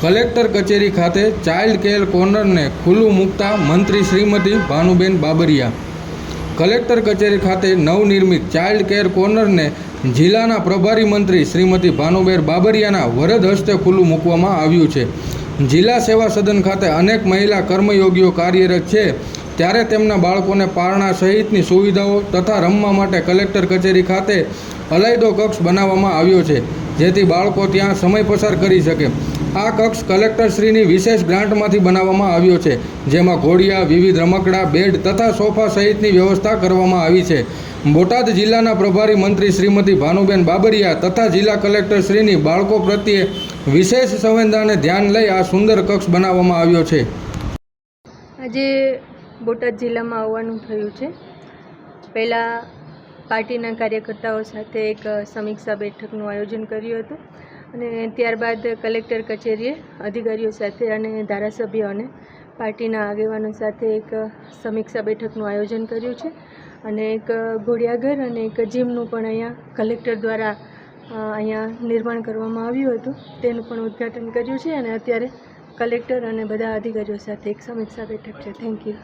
Collector કચેરી ખાતે child care કોર્નરને ખુલ્લું મૂકતા મંત્રી શ્રીમતી ભાનુબેન બાબરિયા. કલેક્ટર કચેરી ખાતે નવનિર્મિત ચાઇલ્ડ કેર કોર્નરને જિલ્લાના પ્રભારી મંત્રી શ્રીમતી ભાનુબેન બાબરિયાના વરદ હસ્તે ખુલ્લું મૂકવામાં આવ્યું છે. જિલ્લા સેવા સદન ખાતે અનેક મહિલા કર્મયોગીઓ કાર્યરત છે. ત્યારે તેમના બાળકોને પારણા સહિતની સુવિધાઓ તથા રમવા માટે કલેક્ટર કચેરી ખાતે અલાયદો કક્ષ બનાવવામાં આવ્યો છે, જેથી બાળકો ત્યાં સમય પસાર કરી શકે. આ કક્ષ કલેક્ટરશ્રીની વિશેષ ગ્રાન્ટમાંથી બનાવવામાં આવ્યો છે, જેમાં ઘોડિયા, વિવિધ રમકડા, બેડ તથા સોફા સહિતની વ્યવસ્થા કરવામાં આવી છે. બોટાદ જિલ્લાના પ્રભારી મંત્રી શ્રીમતી ભાનુબેન બાબરિયા તથા જિલ્લા કલેક્ટરશ્રીની બાળકો પ્રત્યે વિશેષ સંવેદનાને ધ્યાન લઈ આ સુંદર કક્ષ બનાવવામાં આવ્યો છે. આજે બોટાદ જિલ્લામાં આવવાનું થયું છે. પહેલાં પાર્ટીના કાર્યકર્તાઓ સાથે એક સમીક્ષા બેઠકનું આયોજન કર્યું હતું. અને ત્યારબાદ કલેક્ટર કચેરીએ અધિકારીઓ સાથે અને ધારાસભ્યો અને પાર્ટીના આગેવાનો સાથે એક સમીક્ષા બેઠકનું આયોજન કર્યું છે અને એક ઘોડિયાઘર અને એક જીમનું પણ અહીંયા કલેક્ટર દ્વારા અહીંયા નિર્માણ કરવામાં આવ્યું હતું. તેનું પણ ઉદ્ઘાટન કર્યું છે અને અત્યારે કલેક્ટર અને બધા અધિકારીઓ સાથે એક સમીક્ષા બેઠક છે. Thank you